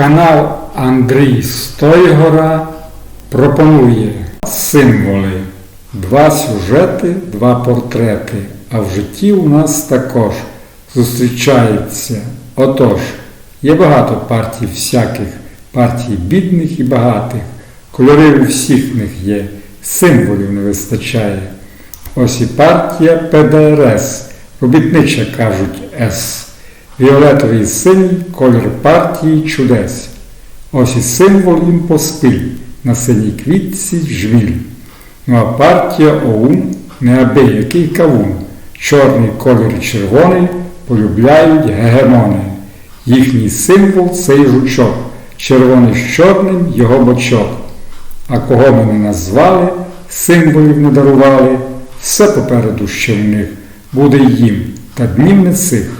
Канал Андрій Стойгора пропонує символи. Два сюжети, два портрети. А в житті у нас також зустрічається. Отож, є багато партій всяких, партій бідних і багатих. Кольори у всіх них є, символів не вистачає. Ось і партія ПДРС, робітнича кажуть С. Віолетовий синій колір партії чудес. Ось і символ їм поспіль, на синій квітці жвіль. Ну а партія ОУН неабиякий кавун. Чорний колір червоний полюбляють гегемони. Їхній символ цей жучок, червоний з чорним його бочок. А кого ми не назвали, символів не дарували, все попереду ще в них буде їм, та днів не цих.